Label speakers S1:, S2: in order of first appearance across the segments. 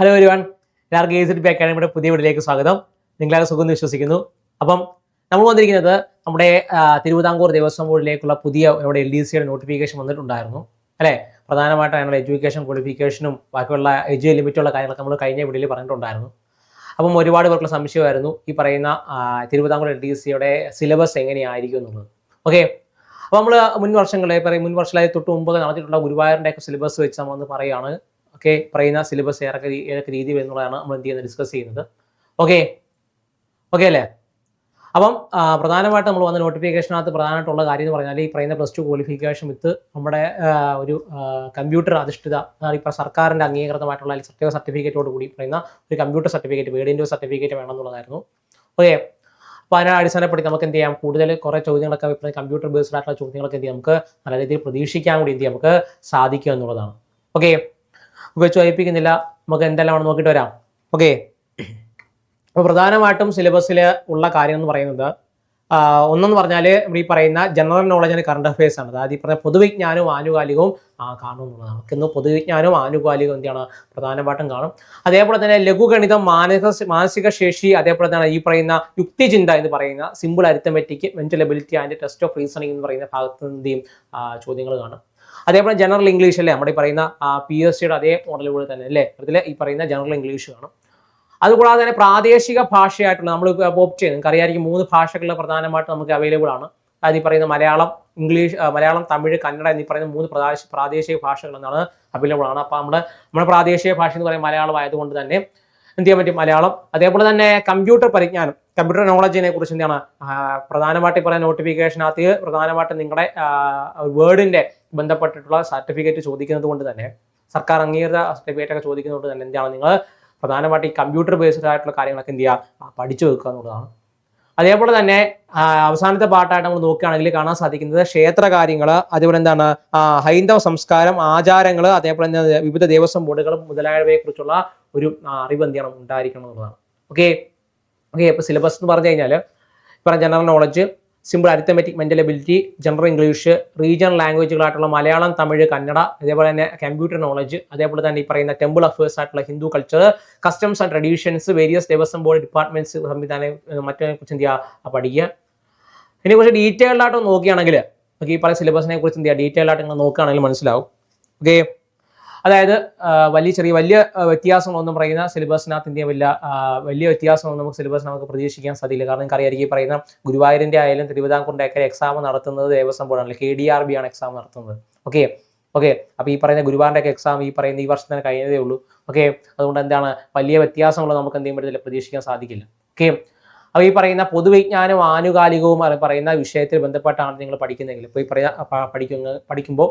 S1: Hello ഒരുവൺ എല്ലാവർക്കും A B അക്കാഡമിയുടെ പുതിയ വീട്ടിലേക്ക് സ്വാഗതം. നിങ്ങളെ സുഖം എന്ന് വിശ്വസിക്കുന്നു. അപ്പം നമ്മൾ വന്നിരിക്കുന്നത് നമ്മുടെ തിരുവിതാംകൂർ ദേവസ്വം ബോർഡിലേക്കുള്ള പുതിയ നമ്മുടെ എൽ ഡി സിയുടെ നോട്ടിഫിക്കേഷൻ വന്നിട്ടുണ്ടായിരുന്നു. അല്ലേ? പ്രധാനമായിട്ട് അതിനുള്ള എഡ്യൂക്കേഷൻ ക്വാളിഫിക്കേഷനും ബാക്കിയുള്ള എജു ലിമിറ്റുള്ള കാര്യങ്ങളൊക്കെ നമ്മൾ കഴിഞ്ഞ വീഡിയോയിൽ പറഞ്ഞിട്ടുണ്ടായിരുന്നു. അപ്പം ഒരുപാട് പേർക്കുള്ള സംശയമായിരുന്നു ഈ പറയുന്ന തിരുവിതാംകൂർ എൽ ഡി സിയുടെ സിലബസ് എങ്ങനെയായിരിക്കും എന്നുള്ളത്. ഓക്കെ അപ്പോൾ നമ്മൾ മുൻ വർഷങ്ങളെ പറയും മുൻ വർഷങ്ങളായി തൊട്ട് മുമ്പ് നടത്തിയിട്ടുള്ള ഗുരുവായൂരിന്റെയൊക്കെ സിലബസ് വെച്ച് നമ്മൾ പറയുകയാണ്. ഓക്കെ പറയുന്ന സിലബസ് രീ- ഏതൊക്കെ രീതി എന്നുള്ളതാണ് നമ്മൾ എന്ത് ചെയ്യുന്നത്? ഡിസ്കസ് ചെയ്യുന്നത്. ഓക്കെ ഓക്കെ അല്ലേ? അപ്പം പ്രധാനമായിട്ട് നമ്മൾ വന്ന നോട്ടിഫിക്കേഷനകത്ത് പ്രധാനമായിട്ടുള്ള കാര്യം എന്ന് പറഞ്ഞാൽ ഈ പറയുന്ന പ്ലസ് ടു ക്വാളിഫിക്കേഷൻ വിത്ത് നമ്മുടെ ഒരു കമ്പ്യൂട്ടർ അധിഷ്ഠിത ഇപ്പോൾ സർക്കാരിന്റെ അംഗീകൃതമായിട്ടുള്ള സർട്ടിഫിക്കറ്റ് സർട്ടിഫിക്കറ്റോട് കൂടി പറയുന്ന ഒരു കമ്പ്യൂട്ടർ സർട്ടിഫിക്കറ്റ് വേഡിന്റെ സർട്ടിഫിക്കറ്റ് വേണമെന്നുള്ളതായിരുന്നു. ഓക്കെ അപ്പോൾ അതിനെ അടിസ്ഥാനപ്പെടുത്തി നമുക്ക് എന്ത് ചെയ്യാം? കൂടുതൽ കുറേ ചോദ്യങ്ങളൊക്കെ ഇപ്പോൾ കമ്പ്യൂട്ടർ ബേസ്ഡ് ആയിട്ടുള്ള ചോദ്യങ്ങളൊക്കെ എന്ത് ചെയ്യാം? നമുക്ക് നല്ല രീതിയിൽ പ്രതീക്ഷിക്കാൻ കൂടി എന്ത് ചെയ്യാം? നമുക്ക് സാധിക്കുക എന്നുള്ളതാണ്. ഓക്കെ വെച്ച് വായിപ്പിക്കുന്നില്ല നമുക്ക് എന്തെല്ലാമാണ് നോക്കിയിട്ട് വരാം. ഓക്കെ അപ്പോൾ പ്രധാനമായിട്ടും സിലബസിൽ ഉള്ള കാര്യം എന്ന് പറയുന്നത് ഒന്നെന്ന് പറഞ്ഞാൽ ഈ പറയുന്ന general knowledge and current affairs ആണ്. അതായത് ഈ പറഞ്ഞ പൊതുവിജ്ഞാനവും ആനുകാലികവും ആ, കാണും നമുക്ക് ഇന്ന് പൊതുവിജ്ഞാനവും ആനുകാലികവും എന്താണ് പ്രധാനമായിട്ടും കാണും. അതേപോലെ തന്നെ ലഘുഗണിതം മാനസിക മാനസിക ശേഷി അതേപോലെ തന്നെ ഈ പറയുന്ന യുക്തിചിന്ത എന്ന് പറയുന്ന simple arithmetic mental ability and test of reasoning എന്ന് പറയുന്ന ഭാഗത്ത് എന്ത് ചോദ്യങ്ങൾ കാണും. അതേപോലെ ജനറൽ ഇംഗ്ലീഷ് അല്ലേ? നമ്മുടെ ഈ പറയുന്ന പി എസ് സിയുടെ അതേ മോഡലുകൾ തന്നെ അല്ലേ? അതിൽ ഈ പറയുന്ന ജനറൽ ഇംഗ്ലീഷ് കാണും. അതുകൂടാതെ തന്നെ പ്രാദേശിക ഭാഷയായിട്ടുള്ള നമ്മൾ ഓപ്റ്റ് ചെയ്യുന്നത് നിങ്ങൾക്ക് അറിയാമായിരിക്കും മൂന്ന് ഭാഷകളിൽ പ്രധാനമായിട്ട് നമുക്ക് അവൈലബിൾ ആണ്. അതായത് ഈ പറയുന്ന മലയാളം ഇംഗ്ലീഷ് മലയാളം തമിഴ് കന്നഡ എന്നീ പറയുന്ന മൂന്ന് പ്രാദേശിക ഭാഷകൾ എന്നാണ് അവൈലബിൾ ആണ്. അപ്പോൾ നമ്മുടെ നമ്മുടെ പ്രാദേശിക ഭാഷ എന്ന് പറയുന്നത് മലയാളം ആയതുകൊണ്ട് തന്നെ എന്ത് ചെയ്യാൻ പറ്റും? മലയാളം. അതേപോലെ തന്നെ കമ്പ്യൂട്ടർ പരിജ്ഞാനം. കമ്പ്യൂട്ടർ നോളജിനെ കുറിച്ച് എന്താണ്? പ്രധാനമായിട്ട് പറയുന്ന നോട്ടിഫിക്കേഷനകത്ത് പ്രധാനമായിട്ട് നിങ്ങളുടെ വേർഡിന്റെ ബന്ധപ്പെട്ടിട്ടുള്ള സർട്ടിഫിക്കറ്റ് ചോദിക്കുന്നത് കൊണ്ട് തന്നെ സർക്കാർ അംഗീകൃത സർട്ടിഫിക്കറ്റ് ഒക്കെ ചോദിക്കുന്നത് കൊണ്ട് തന്നെ എന്താണ് നിങ്ങൾ പ്രധാനമായിട്ട് ഈ കമ്പ്യൂട്ടർ ബേസ്ഡ് ആയിട്ടുള്ള കാര്യങ്ങളൊക്കെ എന്ത് ചെയ്യുക? പഠിച്ചു വെക്കുക എന്നുള്ളതാണ്. അതേപോലെ തന്നെ അവസാനത്തെ പാട്ടായിട്ട് നമ്മൾ നോക്കുകയാണെങ്കിൽ കാണാൻ സാധിക്കുന്നത് ക്ഷേത്ര കാര്യങ്ങൾ അതേപോലെ എന്താണ് ഹൈന്ദവ സംസ്കാരം ആചാരങ്ങൾ അതേപോലെ തന്നെ വിവിധ ദേവസ്വം ബോർഡുകൾ മുതലായവയെ കുറിച്ചുള്ള ഒരു അറിവ് എന്ത് ചെയ്യണം? ഉണ്ടായിരിക്കണം എന്നുള്ളതാണ്. ഓക്കെ ഓക്കെ ഇപ്പോൾ സിലബസ് എന്ന് പറഞ്ഞു കഴിഞ്ഞാൽ പറഞ്ഞ general knowledge simple arithmetic mental ability general English regional ലാംഗ്വേജുകളായിട്ടുള്ള Malayalam Tamil Kannada അതേപോലെ തന്നെ കമ്പ്യൂട്ടർ നോളജ് അതേപോലെ തന്നെ ഈ പറയുന്ന ടെമ്പിൾ അഫേഴ്സ് ആയിട്ടുള്ള Hindu culture customs and traditions various Devaswom board departments സംവിധാനം മറ്റേ കുറിച്ച് എന്ത് ചെയ്യുക? പഠിക്കുക. ഇതിനെക്കുറിച്ച് ഡീറ്റെയിൽഡ് ആയിട്ട് നോക്കുകയാണെങ്കിൽ ഓക്കെ ഈ പറയുന്ന സിലബസിനെ കുറിച്ച് എന്ത് ചെയ്യുക? ഡീറ്റെയിൽഡായിട്ട് നിങ്ങൾ നോക്കുകയാണെങ്കിൽ മനസ്സിലാവും. ഓക്കെ അതായത് വലിയ ചെറിയ വലിയ വ്യത്യാസങ്ങളൊന്നും പറയുന്ന സിലബസിനകത്ത് ഇന്ത്യ വലിയ വലിയ വ്യത്യാസമൊന്നും നമുക്ക് സിലബസ് നമുക്ക് പ്രതീക്ഷിക്കാൻ സാധിക്കില്ല. കാരണം അറിയായിരിക്കും ഈ പറയുന്ന ഗുരുവായൂരിന്റെ ആയാലും തിരുവിതാംകൂറിന്റെ ഒക്കെ എക്സാം നടത്തുന്നത് ദേവസ്വം ബോർഡാണ് കെ ഡി ആർ ബി ആണ് എക്സാം നടത്തുന്നത്. ഓക്കെ ഓക്കെ അപ്പോൾ ഈ പറയുന്ന ഗുരുവായൂരിന്റെ ഒക്കെ എക്സാം ഈ പറയുന്ന ഈ വർഷം തന്നെ കഴിഞ്ഞതേ ഉള്ളൂ. ഓക്കെ അതുകൊണ്ട് എന്താണ് വലിയ വ്യത്യാസങ്ങൾ നമുക്ക് എന്ത് ചെയ്യാൻ പറ്റത്തില്ല പ്രതീക്ഷിക്കാൻ സാധിക്കില്ല. ഓക്കെ അപ്പോൾ ഈ പറയുന്ന പൊതുവിജ്ഞാനവും ആനുകാലികവും പറയുന്ന വിഷയത്തിൽ ബന്ധപ്പെട്ടാണ് നിങ്ങൾ പഠിക്കുന്നതെങ്കിൽ. ഇപ്പോൾ ഈ പറയുന്ന പഠിക്കുന്ന പഠിക്കുമ്പോൾ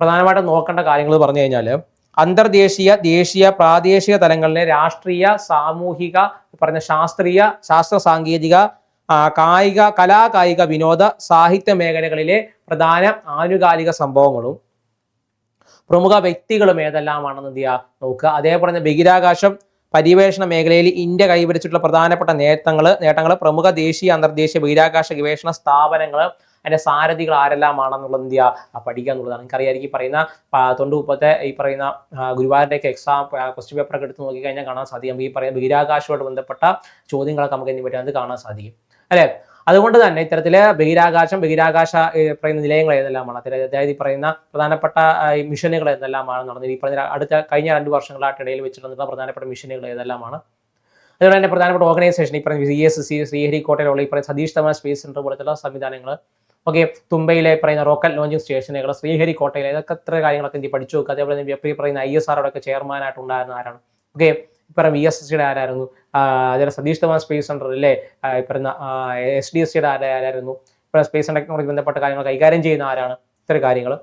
S1: പ്രധാനമായിട്ടും നോക്കേണ്ട കാര്യങ്ങൾ പറഞ്ഞു കഴിഞ്ഞാൽ അന്തർദേശീയ ദേശീയ പ്രാദേശിക തലങ്ങളിലെ രാഷ്ട്രീയ സാമൂഹിക പറഞ്ഞ ശാസ്ത്രീയ ശാസ്ത്ര സാങ്കേതിക കായിക കലാകായിക വിനോദ സാഹിത്യ മേഖലകളിലെ പ്രധാന ആനുകാലിക സംഭവങ്ങളും പ്രമുഖ വ്യക്തികളും ഏതെല്ലാമാണെന്ന് എന്ത് നോക്കുക. അതേപോലെ തന്നെ ബഹിരാകാശം പര്യവേഷണ മേഖലയിൽ ഇന്ത്യ കൈവരിച്ചിട്ടുള്ള പ്രധാനപ്പെട്ട നേട്ടങ്ങൾ നേട്ടങ്ങൾ പ്രമുഖ ദേശീയ അന്തർദേശീയ ബഹിരാകാശ ഗവേഷണ സ്ഥാപനങ്ങൾ അതിന്റെ സാരഥികൾ ആരെല്ലാമാണെന്നുള്ളത് എന്ത് ചെയ്യുക? പഠിക്കുക എന്നുള്ളതാണ്. എനിക്കറിയായിരിക്കും പറയുന്ന തൊണ്ടുപ്പത്തെ ഈ പറയുന്ന ഗുരുവായൂരിലേക്ക് എക്സാം ക്വസ്റ്റ്യൻ പേപ്പറൊക്കെ എടുത്ത് നോക്കിക്കഴിഞ്ഞാൽ കാണാൻ സാധിക്കും. ഈ പറയുന്ന ബഹിരാകാശവുമായിട്ട് ബന്ധപ്പെട്ട ചോദ്യങ്ങളൊക്കെ നമുക്ക് എന്ത് അത് കാണാൻ സാധിക്കും. അല്ലേ? അതുകൊണ്ട് തന്നെ ഇത്തരത്തിൽ ബഹിരാകാശം ബഹിരാകാശ പറയുന്ന നിലയങ്ങൾ ഏതെല്ലാമാണ്? അതായത് ഈ പറയുന്ന പ്രധാനപ്പെട്ട മിഷനുകൾ ഏതെല്ലാമാണ് നടന്നത്? ഈ പറഞ്ഞ അടുത്ത കഴിഞ്ഞ രണ്ട് വർഷങ്ങളായിട്ട് ഇടയിൽ വെച്ചിട്ടുള്ള പ്രധാനപ്പെട്ട മിഷനുകൾ ഏതെല്ലാമാണ്? അതുപോലെ തന്നെ പ്രധാനപ്പെട്ട ഓർഗനൈസേഷൻ ഈ പറഞ്ഞ സി എസ് സി ശ്രീഹരിക്കോട്ടയിലുള്ള ഈ പറയുന്ന സതീഷ് തമാ സ്പേസ് സെന്റർ പോലത്തുള്ള സംവിധാനങ്ങൾ. ഓക്കെ തുമ്പയിലെ പറയുന്ന റോക്കറ്റ് ലോഞ്ചിങ് സ്റ്റേഷനുകൾ ശ്രീഹരിക്കോട്ടയിലെ ഇതൊക്കെ ഇത്ര കാര്യങ്ങളൊക്കെ ഇന്ത്യ പഠിച്ചു നോക്കുക അതേപോലെ തന്നെ ഈ പറയുന്ന ഐ എസ് ആറോടൊക്കെ ചെയർമാനായിട്ട് ഉണ്ടായിരുന്ന ആരാണ്? ഓക്കെ ഇപ്പം വി എസ് എസ് സിയുടെ ആരായിരുന്നു? അതേപോലെ സതീഷ് ധവാൻ സ്പേസ് ഈ പറയുന്ന എസ് ഡി എസ് സിയുടെ ആരായിരുന്നു? ഇപ്പോൾ സ്പേസ് ആൻഡ് ടെക്നോളജി ബന്ധപ്പെട്ട കാര്യങ്ങൾ കൈകാര്യം ചെയ്യുന്ന ആരാണ്? ഇത്തരം കാര്യങ്ങൾ.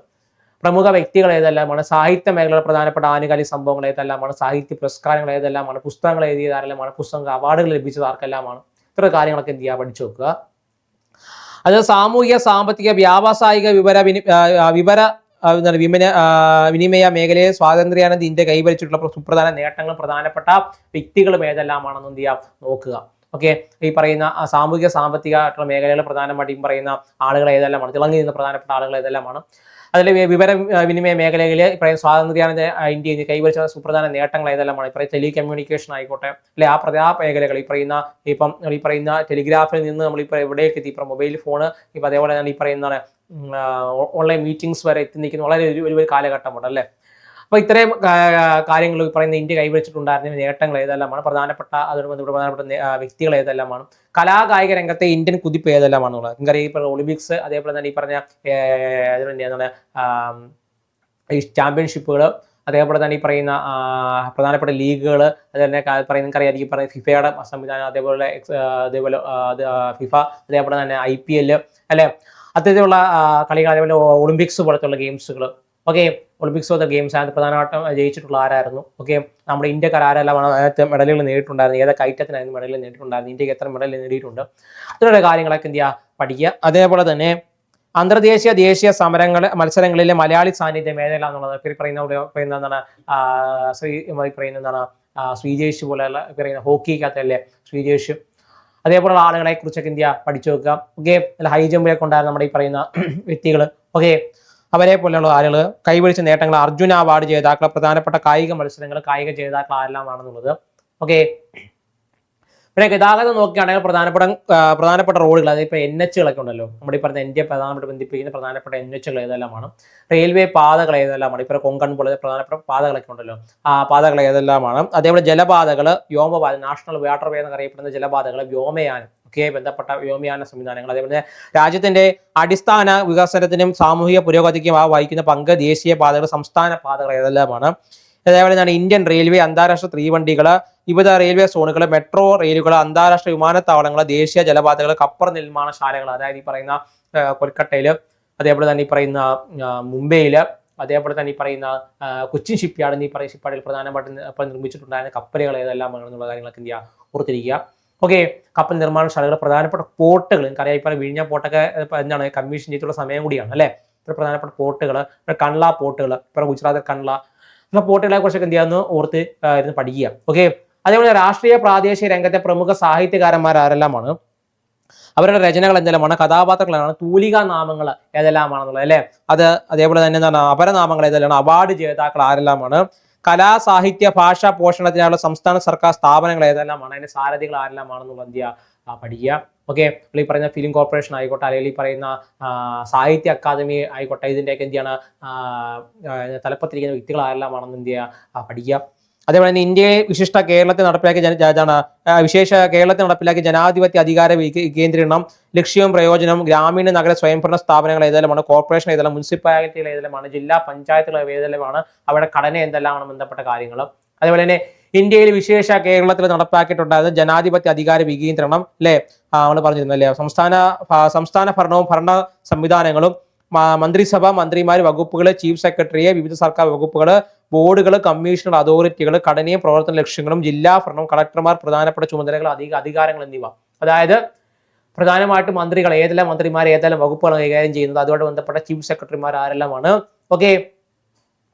S1: പ്രമുഖ വ്യക്തികൾ ഏതെല്ലാമാണ്? സാഹിത്യ മേഖലയിൽ പ്രധാനപ്പെട്ട ആനുകാലിക സംഭവങ്ങൾ ഏതെല്ലാമാണ്? സാഹിത്യ പുരസ്കാരങ്ങൾ ഏതെല്ലാമാണ്? പുസ്തകങ്ങൾ എഴുതിയത് ആരെല്ലാമാണ്? പുസ്തക അവാർഡുകൾ ലഭിച്ചത് ആർക്കെല്ലാമാണ്? ഇത്ര കാര്യങ്ങളൊക്കെ എന്ത് ചെയ്യുക? പഠിച്ചു വെക്കുക അത് സാമൂഹിക സാമ്പത്തിക വ്യാവസായിക വിവര വിവര വിമന വിനിമയ മേഖലയെ സ്വാതന്ത്ര്യാനന്ദ ഇന്ത്യ കൈവരിച്ചിട്ടുള്ള പ്ര- സുപ്രധാന നേട്ടങ്ങൾ പ്രധാനപ്പെട്ട വ്യക്തികളും ഏതെല്ലാമാണെന്ന് എന്ത് ചെയ്യാം? നോക്കുക. ഓക്കെ? ഈ പറയുന്ന സാമൂഹിക സാമ്പത്തിക മേഖലകൾ പ്രധാനമായിട്ടും പറയുന്ന ആളുകൾ ഏതെല്ലാമാണ്? തിളങ്ങി നിന്ന പ്രധാനപ്പെട്ട ആളുകൾ ഏതെല്ലാമാണ്? അതിൽ വിവര വിനിമയ മേഖലയിൽ ഇപ്പം സ്വാതന്ത്ര്യാനന്ദ ഇന്ത്യ ഇന്ന് കൈവരിച്ച സുപ്രധാന നേട്ടങ്ങൾ ഏതെല്ലാമാണ് ഇപ്പോൾ ടെലി കമ്മ്യൂണിക്കേഷൻ ആയിക്കോട്ടെ അല്ലെ ആ പ്രധാ മേഖലകൾ. ഈ പറയുന്ന ഇപ്പം ഈ പറയുന്ന ടെലിഗ്രാഫിൽ നിന്ന് നമ്മളിപ്പോൾ എവിടേക്ക് എത്തി? ഇപ്പം മൊബൈൽ ഫോൺ ഇപ്പം അതേപോലെ തന്നെ ഈ പറയുന്ന ഓൺലൈൻ മീറ്റിംഗ്സ് വരെ എത്തി നിൽക്കുന്ന വളരെ ഒരു ഒരു കാലഘട്ടമുണ്ട് അല്ലേ? അപ്പോൾ ഇത്രയും കാര്യങ്ങൾ പറയുന്ന ഇന്ത്യ കൈവരിച്ചിട്ടുണ്ടായിരുന്ന നേട്ടങ്ങൾ ഏതെല്ലാമാണ്? പ്രധാനപ്പെട്ട അതോടൊപ്പം പ്രധാനപ്പെട്ട വ്യക്തികൾ ഏതെല്ലാമാണ്? കലാകായിക രംഗത്തെ ഇന്ത്യൻ കുതിപ്പ് ഏതെല്ലാമാണെന്നുള്ളത്. നിങ്ങൾക്കറിയാം ഈ പറഞ്ഞ ഒളിമ്പിക്സ് അതേപോലെ തന്നെ ഈ പറഞ്ഞ എന്താണ് ഈ ചാമ്പ്യൻഷിപ്പുകൾ അതേപോലെ തന്നെ ഈ പറയുന്ന പ്രധാനപ്പെട്ട ലീഗുകൾ അത് തന്നെ ക- പറയുന്ന നിങ്ങൾക്കറിയാം ഈ പറയുന്ന ഫിഫയുടെ സംവിധാനം അതേപോലെ അതേപോലെ അത് ഫിഫ അതേപോലെ തന്നെ ഐ പി എൽ അല്ലെ? അത്തരത്തിലുള്ള കളികൾ അതേപോലെ ഒളിമ്പിക്സ് പോലത്തുള്ള ഗെയിംസുകൾ okay? Olympics of the games അതിനകത്ത് പ്രധാനമായിട്ടും ജയിച്ചിട്ടുള്ള ആരായിരുന്നു? ഓക്കെ നമ്മുടെ ഇന്ത്യക്കാർ ആരെല്ലാമാണ് അതിനകത്ത് മെഡലുകൾ നേടിയിട്ടുണ്ടായിരുന്നു ഏതൊക്കെ ഐറ്റത്തിനായിരുന്നു മെഡലുകൾ നേടിയിട്ടുണ്ടായിരുന്നു ഇന്ത്യയ്ക്ക് എത്ര മെഡൽ നേടിയിട്ടുണ്ട്? അതിനുള്ള കാര്യങ്ങളൊക്കെ എന്ത് ചെയ്യുക പഠിക്കുക. അതേപോലെ തന്നെ അന്തർദേശീയ ദേശീയ സമരങ്ങൾ മത്സരങ്ങളിലെ മലയാളി സാന്നിധ്യം മേഖല എന്നുള്ളത് പേര് പറയുന്ന പറയുന്ന എന്താണ്? ശ്രീ പറയുന്ന എന്താണ്? ശ്രീജേഷ് പോലെയുള്ള പറയുന്ന ഹോക്കിക്കകത്തല്ലേ ശ്രീജേഷ്. അതേപോലുള്ള ആളുകളെ കുറിച്ചൊക്കെ ഇന്ത്യ പഠിച്ചു നോക്കുക. ഓക്കെ ഹൈ ജമ്പിലൊക്കെ ഉണ്ടായിരുന്ന നമ്മുടെ ഈ പറയുന്ന വ്യക്തികൾ ഓക്കെ അവരെ പോലെയുള്ള ആളുകൾ കൈവരിച്ച നേട്ടങ്ങൾ അർജുന അവാർഡ് ജേതാക്കൾ പ്രധാനപ്പെട്ട കായിക മത്സരങ്ങൾ കായിക ജേതാക്കൾ ആരെല്ലാമാണെന്നുള്ളത്. ഓക്കെ പിന്നെ ഗതാഗതം നോക്കുകയാണെങ്കിൽ പ്രധാനപ്പെട്ട പ്രധാനപ്പെട്ട റോഡുകൾ അതായത് ഇപ്പോൾ എൻ എച്ചുകളൊക്കെ ഉണ്ടല്ലോ. നമ്മുടെ ഈ പറഞ്ഞ ഇന്ത്യ പ്രധാനപ്പെട്ട ബന്ധിപ്പിക്കുന്ന പ്രധാനപ്പെട്ട എൻ എച്ചുകൾ ഏതെല്ലാമാണ്? റെയിൽവേ പാതകൾ ഏതെല്ലാമാണ്? ഇപ്പോൾ കൊങ്കൺ പോലെ പ്രധാനപ്പെട്ട പാതകളൊക്കെ ഉണ്ടല്ലോ. ആ പാതകൾ ഏതെല്ലാമാണ്? അതേപോലെ ജലപാതകൾ വ്യോമപാത നാഷണൽ വാട്ടർവേ എന്നറിയപ്പെടുന്ന ജലപാതകൾ വ്യോമയാനം. ഒക്കെ ബന്ധപ്പെട്ട വ്യോമയാന സംവിധാനങ്ങൾ. അതേപോലെ രാജ്യത്തിന്റെ അടിസ്ഥാന വികസനത്തിനും സാമൂഹിക പുരോഗതിക്കും ആ വഹിക്കുന്ന പങ്ക് ദേശീയ പാതകൾ സംസ്ഥാന പാതകൾ ഏതെല്ലാമാണ് അതേപോലെ തന്നെ ഇന്ത്യൻ റെയിൽവേ അന്താരാഷ്ട്ര തീവണ്ടികൾ വിവിധ റെയിൽവേ സോണുകൾ മെട്രോ റെയിലുകൾ അന്താരാഷ്ട്ര വിമാനത്താവളങ്ങൾ ദേശീയ ജലപാതകൾ കപ്പർ നിർമ്മാണശാലകൾ അതായത് ഈ പറയുന്ന കൊൽക്കട്ടയിൽ അതേപോലെ തന്നെ ഈ പറയുന്ന മുംബൈയിൽ അതേപോലെ തന്നെ ഈ പറയുന്ന കൊച്ചിൻ കൊച്ചിൻ ഷിപ്പ്യാർഡ് എന്നീ പറയുന്ന ഷിപ്പ്യാർഡിൽ പ്രധാനമായിട്ടും നി- ഇപ്പോൾ നിർമ്മിച്ചിട്ടുണ്ടായിരുന്ന കപ്പലുകൾ ഏതെല്ലാം എന്നുള്ള കാര്യങ്ങളൊക്കെ എന്ത് ചെയ്യുക ഓർത്തിരിക്കുക. ഓക്കെ കപ്പൽ നിർമ്മാണശാലകളുടെ പ്രധാനപ്പെട്ട പോർട്ടുകൾ എനിക്കറിയാം ഇപ്പോൾ വിഴിഞ്ഞ പോർട്ടൊക്കെ എന്താണ് കമ്മീഷൻ ചെയ്തിട്ടുള്ള സമയം കൂടിയാണ് അല്ലേ? ഇത്ര പ്രധാനപ്പെട്ട പോർട്ടുകൾ കണ്ള പോർട്ടുകൾ ഇപ്പോൾ ഗുജറാത്തിൽ കണ്ള ഉള്ള പോർട്ടുകളെ കുറിച്ചൊക്കെ എന്ത് ചെയ്യാന്ന്? ഓർത്ത് ഇരുന്ന് പഠിക്കുക. ഓക്കെ അതേപോലെ രാഷ്ട്രീയ പ്രാദേശിക രംഗത്തെ പ്രമുഖ സാഹിത്യകാരന്മാർ ആരെല്ലാമാണ് അവരുടെ രചനകൾ എന്തെല്ലാമാണ്? കഥാപാത്രങ്ങളാണ് തൂലിക നാമങ്ങൾ ഏതെല്ലാമാണെന്നുള്ളത് അല്ലേ? അത് അതേപോലെ തന്നെ എന്താണ് അപരനാമങ്ങൾ ഏതെല്ലാം അവാർഡ് ജേതാക്കൾ ആരെല്ലാമാണ്? കലാ സാഹിത്യ ഭാഷ പോഷണത്തിനായുള്ള സംസ്ഥാന സർക്കാർ സ്ഥാപനങ്ങൾ ഏതെല്ലാമാണ്? അതിന്റെ സാരഥികൾ ആരെല്ലാമാണെന്നുള്ള എന്ത് ചെയ്യുക പഠിക്കുക. ഓക്കെ ഈ പറയുന്ന ഫിലിം കോർപ്പറേഷൻ ആയിക്കോട്ടെ അല്ലെങ്കിൽ ഈ പറയുന്ന സാഹിത്യ അക്കാദമി ആയിക്കോട്ടെ ഇതിന്റെയൊക്കെ എന്ത് ചെയ്യണം തലപ്പത്തിരിക്കുന്ന വ്യക്തികൾ ആരെല്ലാമാണെന്ന് എന്ത് ചെയ്യുക പഠിക്കുക. അതേപോലെ തന്നെ ഇന്ത്യയെ വിശിഷ്ട കേരളത്തെ നടപ്പിലാക്കിയ വിശേഷ കേരളത്തെ നടപ്പിലാക്കി ജനാധിപത്യ അധികാര കേന്ദ്രീകരണം ലക്ഷ്യവും പ്രയോജനം ഗ്രാമീണ നഗര സ്വയംഭരണ സ്ഥാപനങ്ങൾ ഏതെല്ലാമാണ് കോർപ്പറേഷൻ ഏതെല്ലാം മുനിസിപ്പാലിറ്റികൾ ഏതെല്ലാമാണ് ജില്ലാ പഞ്ചായത്തുകൾ ഏതെല്ലാമാണ് അവരുടെ ഘടന എന്തെല്ലാമാണ് ബന്ധപ്പെട്ട കാര്യങ്ങൾ. അതേപോലെ തന്നെ ഇന്ത്യയിൽ വിശേഷ കേരളത്തിൽ നടപ്പാക്കിയിട്ടുണ്ടായത് ജനാധിപത്യ അധികാര വികേന്ദ്രണം അല്ലെ നമ്മൾ പറഞ്ഞിരുന്നു അല്ലേ സംസ്ഥാന സംസ്ഥാന ഭരണവും ഭരണ സംവിധാനങ്ങളും മന്ത്രിസഭ മന്ത്രിമാർ വകുപ്പുകൾ ചീഫ് സെക്രട്ടറിയെ വിവിധ സർക്കാർ വകുപ്പുകൾ ബോർഡുകൾ കമ്മീഷണർ അതോറിറ്റികൾ ഘടനയും പ്രവർത്തന ലക്ഷ്യങ്ങളും ജില്ലാ ഭരണം കളക്ടർമാർ പ്രധാനപ്പെട്ട ചുമതലകൾ അധിക അധികാരങ്ങൾ എന്നിവ. അതായത് പ്രധാനമായിട്ട് മന്ത്രികൾ ഏതെല്ലാം മന്ത്രിമാർ ഏതെല്ലാം വകുപ്പുകൾ കൈകാര്യം ചെയ്യുന്നത് അതുമായി ബന്ധപ്പെട്ട ചീഫ് സെക്രട്ടറിമാർ ആരെല്ലാമാണ്. ഓക്കെ.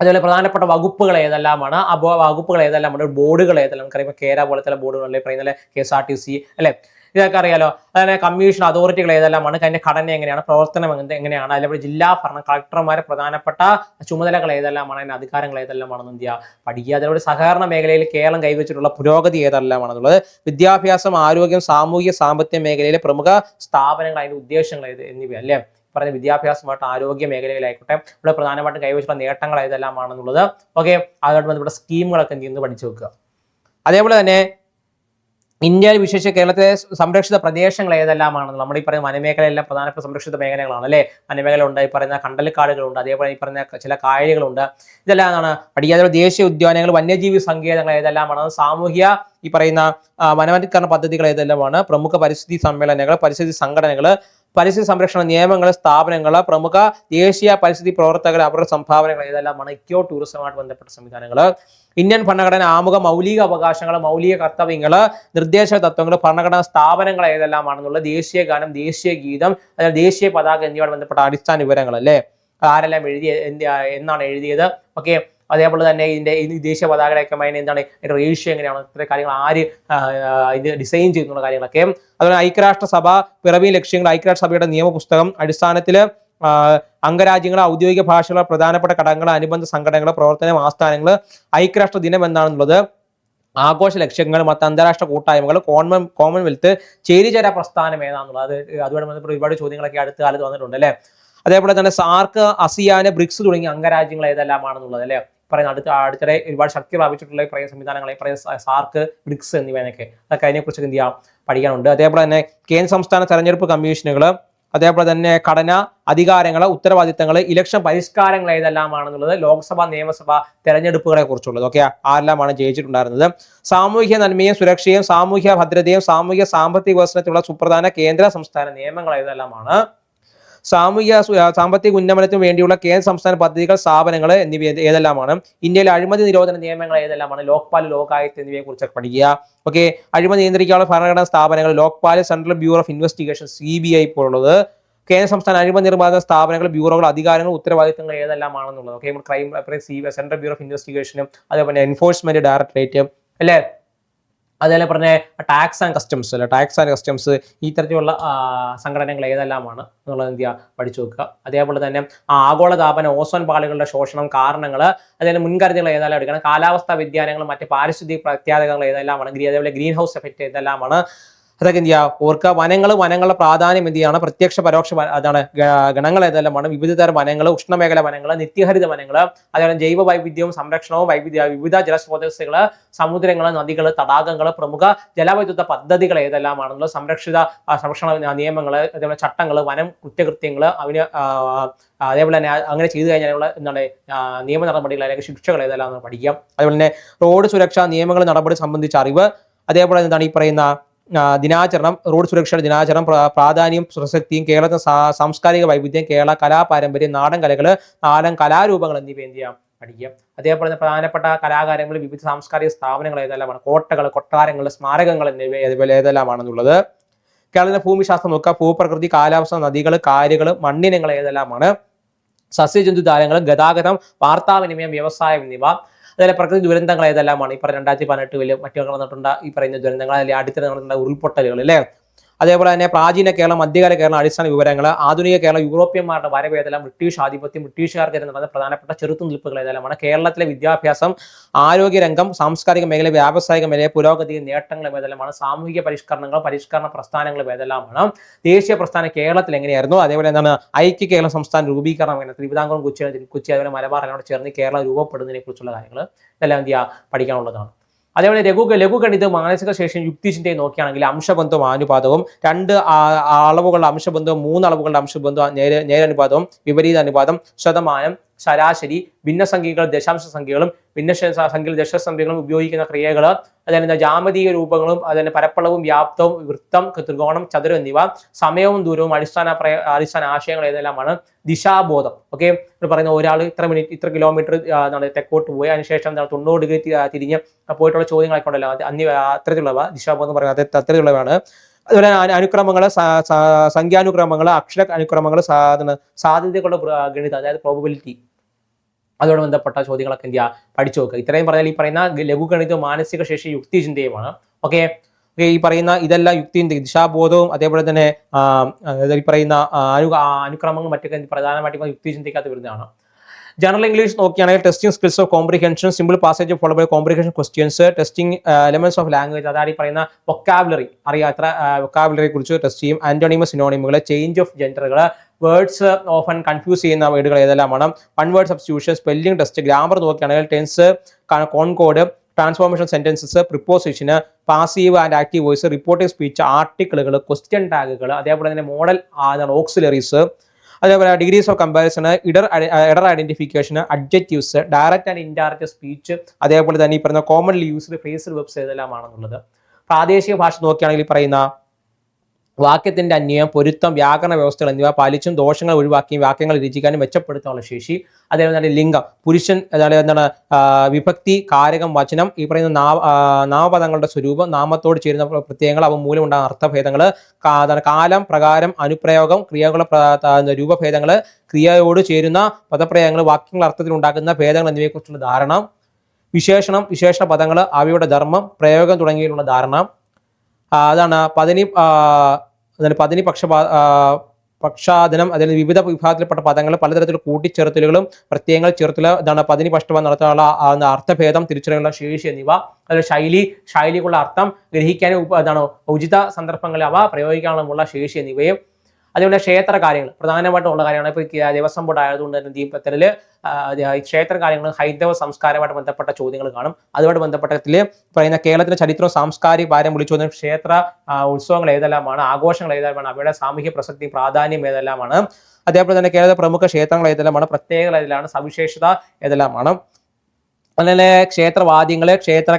S1: അതുപോലെ പ്രധാനപ്പെട്ട വകുപ്പുകൾ ഏതെല്ലാമാണ്? ബോ- വകുപ്പുകൾ ഏതെല്ലാമാണ്? ബോർഡുകൾ ഏതെല്ലാം? നമുക്കറിയാം കേര പോലത്തെ ബോർഡുകൾ അല്ലെ പറയുന്ന K S R T C അല്ലെ? ഇതൊക്കെ അറിയാലോ അതായത് കമ്മീഷൻ അതോറിറ്റികൾ ഏതെല്ലാമാണ് അതിന്റെ ഘടന എങ്ങനെയാണ് പ്രവർത്തനം എങ്ങനെയാണ് അതേപോലെ ജില്ലാ ഭരണ കളക്ടർമാരെ പ്രധാനപ്പെട്ട ചുമതലകൾ ഏതെല്ലാമാണ് അതിന്റെ അധികാരങ്ങൾ ഏതെല്ലാമാണെന്ന് എന്ത് ചെയ്യുക? പഠിക്കുക. അതേപോലെ സഹകരണ മേഖലയിൽ കേരളം കൈവച്ചിട്ടുള്ള പുരോഗതി ഏതെല്ലാമാണെന്നുള്ളത് വിദ്യാഭ്യാസം ആരോഗ്യം സാമൂഹിക സാമ്പത്തിക മേഖലയിലെ പ്രമുഖ സ്ഥാപനങ്ങൾ അതിന്റെ ഉദ്ദേശങ്ങൾ ഏത് എന്നിവ അല്ലേ? പറഞ്ഞ വിദ്യാഭ്യാസമായിട്ട് ആരോഗ്യ മേഖലയിലായിക്കോട്ടെ ഇവിടെ പ്രധാനമായിട്ടും കൈവച്ചിട്ടുള്ള നേട്ടങ്ങൾ ഏതെല്ലാമാണെന്നുള്ളത്. ഓക്കെ അതുമായിട്ട് ബന്ധപ്പെട്ട സ്കീമുകളൊക്കെ എന്ത് ചെയ്യുന്നു പഠിച്ചു വെക്കുക. അതേപോലെ തന്നെ ഇന്ത്യയിൽ വിശേഷിച്ച് കേരളത്തിലെ സംരക്ഷിത പ്രദേശങ്ങൾ ഏതെല്ലാമാണെന്ന് നമ്മുടെ ഈ പറയുന്ന വനമേഖലയെല്ലാം പ്രധാനപ്പെട്ട സംരക്ഷിത മേഖലകളാണ് അല്ലേ? വനമേഖല ഉണ്ട് ഈ പറയുന്ന കണ്ടൽക്കാടുകളുണ്ട് അതേപോലെ ഈ പറയുന്ന ചില കായലുകളുണ്ട്. ഇതെല്ലാം എന്താണ്? പഠിക്കുക ദേശീയ ഉദ്യാനങ്ങൾ വന്യജീവി സങ്കേതങ്ങൾ ഏതെല്ലാമാണ്? സാമൂഹ്യ ഈ പറയുന്ന വനവൽക്കരണ പദ്ധതികൾ ഏതെല്ലാമാണ്? പ്രമുഖ പരിസ്ഥിതി സമ്മേളനങ്ങൾ പരിസ്ഥിതി സംഘടനകൾ പരിസ്ഥിതി സംരക്ഷണ നിയമങ്ങൾ സ്ഥാപനങ്ങൾ പ്രമുഖ ദേശീയ പരിസ്ഥിതി പ്രവർത്തകർ അവരുടെ സംഭാവനകൾ ഏതെല്ലാമാണ് ഇക്കോ ടൂറിസവുമായിട്ട് ബന്ധപ്പെട്ട സംവിധാനങ്ങൾ ഇന്ത്യൻ ഭരണഘടന ആമുഖ മൗലിക അവകാശങ്ങൾ മൗലിക കർത്തവ്യങ്ങൾ നിർദ്ദേശ തത്വങ്ങൾ ഭരണഘടനാ സ്ഥാപനങ്ങൾ ഏതെല്ലാമാണെന്നുള്ള ദേശീയ ഗാനം ദേശീയ ഗീതം അതായത് ദേശീയ പതാക എന്നിവയുമായി ബന്ധപ്പെട്ട അടിസ്ഥാന വിവരങ്ങൾ അല്ലേ? ആരെല്ലാം എഴുതിയ എന്ത് എന്നാണ് എഴുതിയത്? ഓക്കെ. അതേപോലെ തന്നെ ഇതിന്റെ ഈ ദേശീയ പതാകയുടെയൊക്കെ മൈൻ എന്താണ് അതിന്റെ റേഷ്യോ എങ്ങനെയാണ് ഇത്ര കാര്യങ്ങൾ ആര് ഇത് ഡിസൈൻ ചെയ്യുന്നുള്ള കാര്യങ്ങളൊക്കെ. അതുപോലെ ഐക്യരാഷ്ട്രസഭ പിറവി ലക്ഷ്യങ്ങൾ ഐക്യരാഷ്ട്രസഭയുടെ നിയമപുസ്തകം അടിസ്ഥാനത്തിൽ അംഗരാജ്യങ്ങളെ ഔദ്യോഗിക ഭാഷകൾ പ്രധാനപ്പെട്ട ഘടകങ്ങൾ അനുബന്ധ സംഘടനകൾ പ്രവർത്തനം ആസ്ഥാനങ്ങൾ ഐക്യരാഷ്ട്ര ദിനം എന്താണെന്നുള്ളത് ആഘോഷ ലക്ഷ്യങ്ങൾ മറ്റ് അന്താരാഷ്ട്ര കൂട്ടായ്മകൾ കോമൺ കോമൺവെൽത്ത് ചേരിചേര പ്രസ്ഥാനം ഏതാണെന്നുള്ളത് അത് അതുമായി ബന്ധപ്പെട്ട് ഒരുപാട് ചോദ്യങ്ങളൊക്കെ അടുത്ത കാലത്ത് വന്നിട്ടുണ്ട് അല്ലേ? അതേപോലെ തന്നെ സാർക്ക് അസിയാന് ബ്രിക്സ് തുടങ്ങിയ അംഗരാജ്യങ്ങൾ ഏതെല്ലാമാണെന്നുള്ളത് അല്ലേ? പറയുന്ന അടുത്ത അടുത്തിടെ ഒരുപാട് ശക്തി പ്രാപിച്ചിട്ടുള്ള പ്രയ പറയുന്ന പ്രയ സാർക്ക് ബ്രിക്സ് എന്നിവയൊക്കെ അതൊക്കെ അതിനെക്കുറിച്ചൊക്കെ എന്ത് ചെയ്യാം പഠിക്കാനുണ്ട്. അതേപോലെ തന്നെ കേന്ദ്ര സംസ്ഥാന തെരഞ്ഞെടുപ്പ് കമ്മീഷനുകൾ അതേപോലെ തന്നെ ഘടന അധികാരങ്ങൾ ഉത്തരവാദിത്തങ്ങൾ ഇലക്ഷൻ പരിഷ്കാരങ്ങൾ ഏതെല്ലാമാണെന്നുള്ളത് ലോക്സഭ നിയമസഭ തെരഞ്ഞെടുപ്പുകളെ കുറിച്ചുള്ളത് ഓക്കെ ആരെല്ലാമാണ് ജയിച്ചിട്ടുണ്ടായിരുന്നത്? സാമൂഹ്യ നന്മയും സുരക്ഷയും സാമൂഹ്യ ഭദ്രതയും സാമൂഹ്യ സാമ്പത്തിക വികസനത്തിലുള്ള സുപ്രധാന കേന്ദ്ര സംസ്ഥാന നിയമങ്ങൾ ഏതെല്ലാമാണ്? സാമൂഹിക സാമ്പത്തിക ഉന്നമനത്തിന് വേണ്ടിയുള്ള കേന്ദ്ര സംസ്ഥാന പദ്ധതികൾ സ്ഥാപനങ്ങൾ എന്നിവ ഏത് ഏതെല്ലാമാണ്? ഇന്ത്യയിലെ അഴിമതി നിരോധന നിയമങ്ങൾ ഏതെല്ലാമാണ്? ലോക്പാൽ ലോകായുക്ത് എന്നിവയെ കുറിച്ച് പഠിക്കുക. ഓക്കെ അഴിമതി നിയന്ത്രിക്കാനുള്ള ഭരണഘടനാ സ്ഥാപനങ്ങൾ Lokpal central bureau of investigation C B I പോലുള്ളത് കേന്ദ്ര സംസ്ഥാന അഴിമതി നിർമ്മാണ സ്ഥാപനങ്ങൾ ബ്യൂറോകൾ അധികാരങ്ങൾ ഉത്തരവാദിത്തങ്ങൾ ഏതെല്ലാമാണെന്നുള്ളത്. Okay crime central bureau of ഇൻവെസ്റ്റിഗേഷനും അതേപോലെ എൻഫോഴ്സ്മെന്റ് ഡയറക്ടറേറ്റ് അല്ലേ? അതേപോലെ പറഞ്ഞ ടാക്സ് ആൻഡ് കസ്റ്റംസ് അല്ലെ? ടാക്സ് ആൻഡ് കസ്റ്റംസ് ഈ തരത്തിലുള്ള സംഘടനകൾ ഏതെല്ലാമാണ് എന്നുള്ളത് എന്ത് ചെയ്യുക? പഠിച്ചു വെക്കുക അതേപോലെ തന്നെ ആഗോളതാപന ഓസോൺ പാളികളുടെ ശോഷണം കാരണങ്ങൾ അതേപോലെ മുൻകരുതലുകൾ ഏതെല്ലാം എടുക്കണം? കാലാവസ്ഥാ വ്യതിയാനങ്ങൾ മറ്റ് പാരിസ്ഥിതിക പ്രത്യാഘാതങ്ങൾ ഏതെല്ലാമാണ്? അതേപോലെ ഗ്രീൻ ഹൗസ് എഫക്റ്റ് ഏതെല്ലാമാണ്? അതൊക്കെ എന്ത് ചെയ്യുക ഓർക്കുക വനങ്ങൾ വനങ്ങളുടെ പ്രാധാന്യം എന്ത് ചെയ്യാണ്? പ്രത്യക്ഷ പരോക്ഷ അതാണ് ഗണങ്ങൾ ഏതെല്ലാമാണ്? വിവിധ തരം വനങ്ങൾ ഉഷ്ണമേഖല വനങ്ങൾ നിത്യഹരിത വനങ്ങൾ അതേപോലെ ജൈവ വൈവിധ്യവും സംരക്ഷണവും വൈവിധ്യ വിവിധ ജലസ്രോതസ്സുകൾ സമുദ്രങ്ങൾ നദികൾ തടാകങ്ങൾ പ്രമുഖ ജലവൈദ്യുത പദ്ധതികൾ ഏതെല്ലാമാണെന്നുള്ള സംരക്ഷിത സംരക്ഷണ നിയമങ്ങൾ അതേപോലെ ചട്ടങ്ങൾ വനം കുറ്റകൃത്യങ്ങൾ അവന് അതേപോലെ തന്നെ അങ്ങനെ ചെയ്തു കഴിഞ്ഞാലുള്ള എന്താണ് നിയമ നടപടികൾ അല്ലെങ്കിൽ ശിക്ഷകൾ ഏതെല്ലാം പഠിക്കാം. അതേപോലെ തന്നെ റോഡ് സുരക്ഷാ നിയമങ്ങൾ നടപടി സംബന്ധിച്ച അറിവ് അതേപോലെ എന്താണ് ഈ പറയുന്ന ദിനാചരണം റോഡ് സുരക്ഷയുടെ ദിനാചരണം പ്രാധാന്യം പ്രസക്തിയും കേരളത്തിന് സാംസ്കാരിക വൈവിധ്യം കേരള കലാപാരമ്പര്യം നാടൻ കലകൾ നാടൻ കലാരൂപങ്ങൾ എന്നിവ എന്ത് ചെയ്യാം? പഠിക്കുക അതേപോലെ തന്നെ പ്രധാനപ്പെട്ട കലാകാരങ്ങൾ വിവിധ സാംസ്കാരിക സ്ഥാപനങ്ങൾ ഏതെല്ലാമാണ്? കോട്ടകൾ കൊട്ടാരങ്ങൾ സ്മാരകങ്ങൾ എന്നിവ അതുപോലെ ഏതെല്ലാമാണെന്നുള്ളത്. കേരളത്തിലെ ഭൂമിശാസ്ത്രം നോക്കുക. ഭൂപ്രകൃതി കാലാവസ്ഥ നദികൾ കാര്യങ്ങൾ മണ്ണിനങ്ങൾ ഏതെല്ലാമാണ്? സസ്യജന്തു താരങ്ങൾ ഗതാഗതം വാർത്താവിനിമയം വ്യവസായം എന്നിവ. അതേപോലെ പ്രകൃതി ദുരന്തങ്ങൾ ഏതെല്ലാമാണ്? ഈ പറഞ്ഞ രണ്ടായിരത്തി പതിനെട്ടിൽ മറ്റു നടന്നിട്ടുണ്ട് ഈ പറയുന്ന ദുരന്തങ്ങൾ അല്ലെങ്കിൽ അടുത്തിടെ നടന്നിട്ടുള്ള ഉരുൾപൊട്ടലുകൾ അല്ലേ? അതേപോലെ തന്നെ പ്രാചീന കേരളം മധ്യകാല കേരളം അടിസ്ഥാന വിവരങ്ങൾ ആധുനിക കേരളം യൂറോപ്യന്മാരുടെ വരവ് ബ്രിട്ടീഷ് ആധിപത്യം ബ്രിട്ടീഷുകാർക്കെതിരെ നടന്ന പ്രധാനപ്പെട്ട ചെറുത്തുനിൽപ്പുകൾ ഏതെല്ലാമാണ്? കേരളത്തിലെ വിദ്യാഭ്യാസം ആരോഗ്യരംഗം സാംസ്കാരിക മേഖല വ്യാവസായിക മേഖല പുരോഗതി നേട്ടങ്ങൾ ഏതെല്ലാമാണ്? സാമൂഹിക പരിഷ്കരണങ്ങൾ പരിഷ്കരണ പ്രസ്ഥാനങ്ങൾ ഏതെല്ലാമാണ്? ദേശീയ പ്രസ്ഥാനം കേരളത്തിൽ എങ്ങനെയായിരുന്നു? അതേപോലെ എന്താണ് ഐക്യ കേരള സംസ്ഥാന രൂപീകരണം എങ്ങനെ? തിരുവിതാംകൂറും കൊച്ചി കൊച്ചി അതുപോലെ മലബാർ കൂടെ ചേർന്ന് കേരളം രൂപപ്പെടുന്നതിനെ കുറിച്ചുള്ള കാര്യങ്ങൾ ഇതെല്ലാം എന്ത് ചെയ്യുക? പഠിക്കാനുള്ളതാണ്. അതേപോലെ ലഘു ലഘുഗണിതം മാനസിക ശേഷിയും യുക്തിചിന്തയും നോക്കുകയാണെങ്കിൽ അംശബന്ധവും ആനുപാതവും രണ്ട് അളവുകളുടെ അംശബന്ധവും മൂന്ന് അളവുകളുടെ അംശബന്ധവും നേരെ നേരനുപാതവും വിപരീത അനുപാതം ശതമാനം ശരാശരി ഭിന്നസംഖ്യകൾ ദശാംശ സംഖ്യകളും ഭിന്ന സംഖ്യകൾ ദശസംഖ്യകളും ഉപയോഗിക്കുന്ന ക്രിയകൾ അതായത് ജാമതീയ രൂപങ്ങളും അതായത് പരപ്പളവും വ്യാപ്തവും വൃത്തം ത്രികോണം ചതുരം എന്നിവ സമയവും ദൂരവും അടിസ്ഥാന അടിസ്ഥാന ആശയങ്ങൾ ഏതെല്ലാമാണ്? ദിശാബോധം. ഓക്കെ പറയുന്ന ഒരാൾ ഇത്ര മിനിറ്റ് ഇത്ര കിലോമീറ്റർ എന്താണ് തെക്കോട്ട് പോയി. അതിനുശേഷം എന്താണ് തൊണ്ണൂറ് ഡിഗ്രി തിരിഞ്ഞ് പോയിട്ടുള്ള ചോദ്യങ്ങളൊക്കെ ഉണ്ടല്ലോ. അന്യ അത്തരത്തിലുള്ളവ ദിശാബോധം എന്ന് പറയുന്നത് അത് അത്തരത്തിലുള്ളവയാണ്. അതുപോലെ അനുക്രമങ്ങൾ അനുക്രമങ്ങൾ സ- സ- സംഖ്യാനുക്രമങ്ങൾ അക്ഷര അനുക്രമങ്ങൾ സാധന സാധ്യതകളുടെ ഗണിതം അതായത് പ്രോബബിലിറ്റി അതോട് ബന്ധപ്പെട്ട ചോദ്യങ്ങളൊക്കെ എന്ത് ചെയ്യുക? പഠിച്ചു നോക്കുക ഇത്രയും പറഞ്ഞാൽ ഈ പറയുന്ന ലഘുഗണിതവും മാനസിക ശേഷി യുക്തി ചിന്തയുമാണ് ഓക്കെ ഓക്കെ ഈ പറയുന്ന ഇതെല്ലാം യുക്തി ദിശാബോധവും അതേപോലെ തന്നെ ഈ പറയുന്ന അനുക്രമങ്ങളും മറ്റൊക്കെ പ്രധാനമായിട്ടും യുക്തി ചിന്തയ്ക്കകത്ത് വരുന്നതാണ്. General English നോക്കിയാണെങ്കിൽ testing skills of comprehension simple passage follow by comprehension questions testing elements of language അതായത് ഈ പറയുന്ന വൊക്കാബുലറി അറിയാത്ര വൊക്കാബുലറിയെ കുറിച്ച് ടെസ്റ്റ് ചെയ്യും. ആന്റോണിമസ് സിനോണിമുകൾ ചേഞ്ച് ഓഫ് ജെൻഡറുകൾ വേർഡ്സ് ഓഫൻ കൺഫ്യൂസ് ചെയ്യുന്ന വേർഡുകൾ ഏതെല്ലാമാണ്? One word substitution spelling test grammar നോക്കുകയാണെങ്കിൽ tense concord transformation sentences preposition passive and active voice reporting speech ആർട്ടിക്കിളുകൾ question ടാഗുകൾ അതേപോലെ തന്നെ മോഡൽ ഓക്സിലറീസ് അതേപോലെ degrees of comparison ഇടർ ഇടർ identification adjectives direct and indirect speech അതേപോലെ തന്നെ ഈ പറയുന്ന കോമൺലി യൂസ്ഡ് ഫ്രേസൽ വെബ്സ് ഏതെല്ലാമാണെന്നുള്ളത്. പ്രാദേശിക ഭാഷ നോക്കുകയാണെങ്കിൽ ഈ പറയുന്ന വാക്യത്തിന്റെ അന്വയം പൊരുത്തം വ്യാകരണ വ്യവസ്ഥകൾ എന്നിവ പാലിച്ചും ദോഷങ്ങൾ ഒഴിവാക്കിയും വാക്യങ്ങൾ രചിക്കാനും മെച്ചപ്പെടുത്താനുള്ള ശേഷി. അതേപോലെ തന്നെ ലിംഗം പുരുഷൻ അതായത് എന്താണ് വിഭക്തി കാരകം വചനം ഈ പറയുന്ന നാമ നാമപദങ്ങളുടെ സ്വരൂപം നാമത്തോട് ചേരുന്ന പ്ര- പ്രത്യയങ്ങൾ അവ മൂലമുണ്ടാകുന്ന അർത്ഥഭേദങ്ങൾ കാലം പ്രകാരം അനുപ്രയോഗം ക്രിയകളുടെ രൂപഭേദങ്ങൾ ക്രിയയോട് ചേരുന്ന പദപ്രയോഗങ്ങൾ വാക്യങ്ങൾ അർത്ഥത്തിൽ ഉണ്ടാക്കുന്ന ഭേദങ്ങൾ എന്നിവയെക്കുറിച്ചുള്ള ധാരണ. വിശേഷണം വിശേഷണ പദങ്ങൾ അവയുടെ ധർമ്മം പ്രയോഗം തുടങ്ങിയുള്ള ധാരണ. അതാണ്. പതിനി അതായത് പതിനി പക്ഷപാ പക്ഷാധനം അതിൽ വിവിധ വിഭാഗത്തിൽപ്പെട്ട പദങ്ങൾ പലതരത്തിലുള്ള കൂട്ടിച്ചേർത്തലുകളും പ്രത്യയങ്ങൾ ചേർത്തല ഇതാണ് പതിനി പക്ഷപാ നടത്താനുള്ള അർത്ഥഭേദം തിരിച്ചറിയാനുള്ള ശേഷി എന്നിവ. അതായത് ശൈലി ശൈലിക്കുള്ള അർത്ഥം ഗ്രഹിക്കാനും എന്താണ് ഉചിത സന്ദർഭങ്ങളിൽ അവ പ്രയോഗിക്കാനുമുള്ള ശേഷി എന്നിവയും അതേപോലെ ക്ഷേത്ര കാര്യങ്ങൾ പ്രധാനമായിട്ടുള്ള കാര്യമാണ് ഇപ്പോൾ ദേവസ്വം ബോർഡ് ആയതുകൊണ്ട് തന്നെ ദീപത്തിൽ ക്ഷേത്ര കാര്യങ്ങൾ ഹൈന്ദവ സംസ്കാരമായിട്ട് ബന്ധപ്പെട്ട ചോദ്യങ്ങൾ കാണും. അതുമായിട്ട് ബന്ധപ്പെട്ടതിൽ പറയുന്ന കേരളത്തിലെ ചരിത്രവും സാംസ്കാരിക പാരം വിളിച്ചു വന്ന ക്ഷേത്ര ഉത്സവങ്ങൾ ഏതെല്ലാമാണ് ആഘോഷങ്ങൾ ഏതെല്ലാമാണ് അവയുടെ സാമൂഹ്യ പ്രസക്തി പ്രാധാന്യം ഏതെല്ലാമാണ്. അതേപോലെ തന്നെ കേരളത്തിലെ പ്രമുഖ ക്ഷേത്രങ്ങൾ ഏതെല്ലാമാണ് പ്രത്യേകത ഏതെല്ലാമാണ് സവിശേഷത ഏതെല്ലാമാണ്. അതുപോലെ ക്ഷേത്രവാദ്യങ്ങൾ ക്ഷേത്ര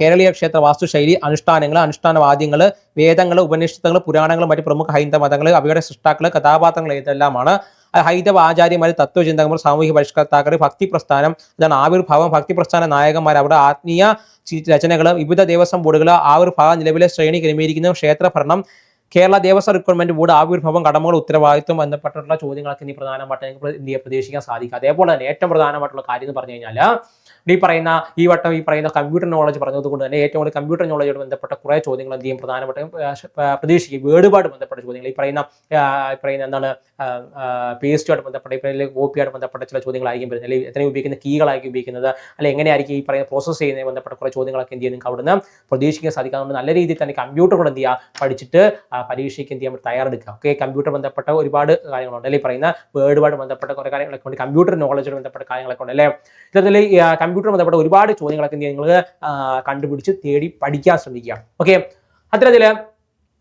S1: കേരളീയ ക്ഷേത്ര വാസ്തുശൈലി അനുഷ്ഠാനങ്ങൾ അനുഷ്ഠാനവാദ്യങ്ങൾ വേദങ്ങൾ ഉപനിഷത്തുകൾ പുരാണങ്ങൾ മറ്റ് പ്രമുഖ ഹൈന്ദവ മതങ്ങൾ അവയുടെ സൃഷ്ടാക്കൾ കഥാപാത്രങ്ങൾ ഇതെല്ലാമാണ്. ഹൈന്ദവ ആചാര്യമാർ തത്വചിന്തകന്മാർ സാമൂഹിക പരിഷ്കർത്താക്കൾ ഭക്തി പ്രസ്ഥാനം ഇതാണ് ആവിർഭാവം ഭക്തി പ്രസ്ഥാന നായകന്മാർ അവരുടെ ആത്മീയ രചനകൾ വിവിധ ദേവസ്വം ബോർഡുകൾ ആവിർഭാവം നിലവിലെ ശ്രേണി ക്രമീകരിക്കുന്ന ക്ഷേത്രഭരണം കേരള ദേവസ്വം റിക്രൂട്ട്മെന്റ് ബോർഡ് ആവിർഭാവം കടമകൾ ഉത്തരവാദിത്വം ബന്ധപ്പെട്ടുള്ള ചോദ്യങ്ങളൊക്കെ ഇനി പ്രധാനമായിട്ട് ഇന്ത്യയെ പ്രതീക്ഷിക്കാൻ സാധിക്കും. അതേപോലെ തന്നെ ഏറ്റവും പ്രധാനമായിട്ടുള്ള കാര്യം എന്ന് പറഞ്ഞു കഴിഞ്ഞാൽ ഈ പറയുന്ന ഈ വട്ടം ഈ പറയുന്ന കമ്പ്യൂട്ടർ നോളജ് പറഞ്ഞതുകൊണ്ട് തന്നെ ഏറ്റവും കൂടുതൽ കമ്പ്യൂട്ടർ നോളജോട് ബന്ധപ്പെട്ട കുറേ ചോദ്യങ്ങൾ എന്ത് ചെയ്യും? പ്രധാനപ്പെട്ട പ്രതീക്ഷിക്കും വേർഡുമായിട്ട് ബന്ധപ്പെട്ട ചോദ്യങ്ങൾ. ഈ പറയുന്ന ഈ പറയുന്ന എന്താണ് പേസ്റ്റുമായിട്ട് ബന്ധപ്പെട്ട ഈ അല്ലെങ്കിൽ കോപ്പിയായിട്ട് ബന്ധപ്പെട്ട ചില ചോദ്യങ്ങളായിരിക്കും വരുന്നത്. അല്ലെങ്കിൽ എത്ര ഉപയോഗിക്കുന്ന കീകളായിരിക്കും ഉപയോഗിക്കുന്നത്. അല്ലെങ്കിൽ എങ്ങനെയായിരിക്കും ഈ പറയുന്ന പ്രോസസ്സ് ചെയ്യുന്നതിന് ബന്ധപ്പെട്ട കുറേ ചോദ്യങ്ങളൊക്കെ എന്ത് ചെയ്യുന്നത് അവിടുന്ന് പ്രതീക്ഷിക്കാൻ സാധിക്കും. അതുകൊണ്ട് നല്ല രീതിയിൽ തന്നെ കമ്പ്യൂട്ടർ കൂടെ എന്ത് ചെയ്യുക? പഠിച്ചിട്ട് പരീക്ഷയ്ക്ക് എന്ത് ചെയ്യാൻ തയ്യാറെടുക്കുക. ഓക്കെ കമ്പ്യൂട്ടർ ബന്ധപ്പെട്ട ഒരുപാട് കാര്യങ്ങളുണ്ട്. അല്ലെങ്കിൽ പറയുന്ന വേർഡുമായിട്ട് ബന്ധപ്പെട്ട കുറേ കാര്യങ്ങളൊക്കെ ഉണ്ട്. കമ്പ്യൂട്ടർ നോളജോട് ബന്ധപ്പെട്ട കാര്യങ്ങളൊക്കെ ഉണ്ട്. അല്ലേ? ഇത്തരത്തിൽ ബന്ധപ്പെട്ട ഒരുപാട് ചോദ്യങ്ങളൊക്കെ നിങ്ങൾ കണ്ടുപിടിച്ച് തേടി പഠിക്കാൻ ശ്രമിക്കുക. ഓക്കെ അത്തരത്തിൽ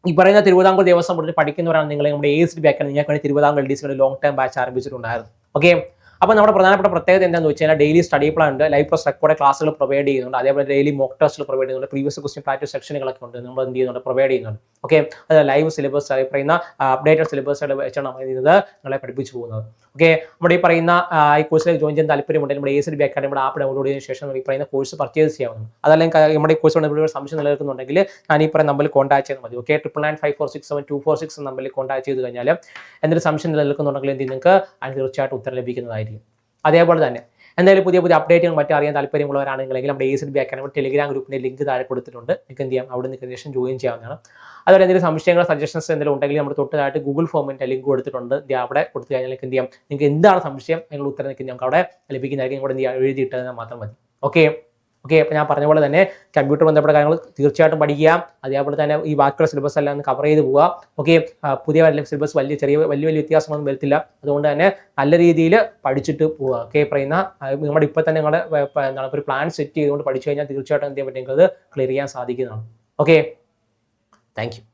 S1: ഈ പറയുന്ന തിരുവിതാംകൂർ ദേവസ്വം ബോർഡിൽ പഠിക്കുന്നവരാണ് നിങ്ങൾ നമ്മുടെ എ സി ബി ബാക്കാണ് നിങ്ങൾക്ക് വേണ്ടി തിരുവിതാംകൂർ ഡി സിയുടെ ലോങ് ടൈം ബാച്ച് ആരംഭിച്ചിട്ടുണ്ടായിരുന്നു ഓക്കെ അപ്പോൾ നമ്മുടെ പ്രധാനപ്പെട്ട പ്രത്യേകത എന്താണെന്ന് വെച്ച് കഴിഞ്ഞാൽ ഡെയിലി സ്റ്റഡി പ്ലാൻ ഉണ്ട്. ലൈവ് പ്ലസ് റെക്കോർഡ് ക്ലാസ്സുകൾ പ്രൊവൈഡ് ചെയ്യുന്നുണ്ട്. അതേപോലെ ഡെയിലി മോക്ക് ടെസ്റ്റുകൾ പ്രൊവൈഡ് ചെയ്യുന്നുണ്ട്. പ്രീവിയസ് ക്വസ്റ്റ്യൻ പ്രാക്ടീസ് സെക്ഷനുകളൊക്കെ ഉണ്ട്. നമ്മൾ എന്ത് ചെയ്യുന്നുണ്ട്? പ്രൊവൈഡ് ചെയ്യുന്നുണ്ട്. ഓക്കെ അത് ലൈവ് സിലബസ് പറയുന്ന അപ്ഡേറ്റഡ് സിലബസ് വെച്ചാണ് നമ്മൾ ചെയ്യുന്നത്? നിങ്ങളെ പഠിപ്പിച്ചു പോകുന്നത്. ഓക്കെ നമ്മുടെ ഈ പറയുന്ന ഈ കോഴ്സിലേക്ക് ജോയിൻ ചെയ്യാൻ താല്പര്യമുണ്ടെങ്കിൽ നമ്മുടെ എ സി ബി അക്കാഡമിയുടെ ആപ്പ് ഡൗൺലോഡ് ചെയ്തതിനു ശേഷം ഈ പറയുന്ന കോഴ്സ് പർച്ചേസ് ചെയ്യാവുന്നതാണ്. അതല്ലെങ്കിൽ നമ്മുടെ ഈ കോഴ്സ് കൊണ്ട് സംശയം നിലനിൽക്കുന്നുണ്ടെങ്കിൽ ഞാൻ ഈ പറയുന്ന നമ്പറിൽ കോൺടാക്ട് ചെയ്താൽ മതി. Okay triple nine five four six seven two four six നമ്പറിൽ കോൺടാക്ട് ചെയ്ത് കഴിഞ്ഞാൽ എന്തൊരു സംശയം നിലനിൽക്കുന്നുണ്ടെങ്കിൽ എന്ത്? നിങ്ങൾക്ക്? അതിന് തീർച്ചയായിട്ടും ഉത്തരം ലഭിക്കുന്നതായിരിക്കും. അതേപോലെ തന്നെ. എന്തായാലും പുതിയ പുതിയ അപ്ഡേറ്റുകൾ മറ്റും അറിയാൻ താല്പര്യമുള്ളവരാണെങ്കിലും നമ്മുടെ A C B academy Telegram ഗ്രൂപ്പിന്റെ ലിങ്ക് താഴെ കൊടുത്തിട്ടുണ്ട്. നിങ്ങൾക്ക് എന്ത് ചെയ്യാം? അവിടെ നിന്ന് ശേഷം ജോയിൻ ചെയ്യാവുന്നതാണ്. അതുപോലെ എന്തെങ്കിലും സംശയങ്ങളോ സജഷൻസ് എന്തെങ്കിലും ഉണ്ടെങ്കിൽ നമ്മൾ തൊട്ടതായിട്ട് ഗൂഗിൾ ഫോമിന്റെ ലിങ്ക് കൊടുത്തിട്ടുണ്ട്. അവിടെ കൊടുത്തു കഴിഞ്ഞാൽ നിങ്ങൾക്ക് എന്ത് ചെയ്യാം? നിങ്ങൾക്ക് എന്താണ് സംശയം? അതിനുള്ള ഉത്തരം നിങ്ങൾക്ക് നമുക്ക് അവിടെ ലഭിക്കുന്നതായിരിക്കും. കൂടെ എന്ത് ചെയ്യാം? എഴുതിയിട്ടത് മാത്രം മതി. ഓക്കെ ഓക്കെ അപ്പോൾ ഞാൻ പറഞ്ഞ പോലെ തന്നെ കമ്പ്യൂട്ടർ ബന്ധപ്പെട്ട കാര്യങ്ങൾ തീർച്ചയായിട്ടും പഠിക്കുക. അതേപോലെ തന്നെ ഈ ബാക്കിയുള്ള സിലബസ് എല്ലാം കവർ ചെയ്ത് പോവുക. ഓക്കെ പുതിയ സിലബസ് വലിയ ചെറിയ വലിയ വലിയ വ്യത്യാസമൊന്നും വരത്തില്ല. അതുകൊണ്ട് തന്നെ നല്ല രീതിയിൽ പഠിച്ചിട്ട് പോവുക. ഓക്കെ പറയുന്ന നമ്മുടെ ഇപ്പോൾ തന്നെ നിങ്ങളുടെ എന്താണ് ഒരു പ്ലാൻ സെറ്റ് ചെയ്തുകൊണ്ട് പഠിച്ചു കഴിഞ്ഞാൽ തീർച്ചയായിട്ടും എന്ത് ചെയ്യാൻ പറ്റും? ക്ലിയർ ചെയ്യാൻ സാധിക്കുന്നതാണ്. ഓക്കെ. Thank you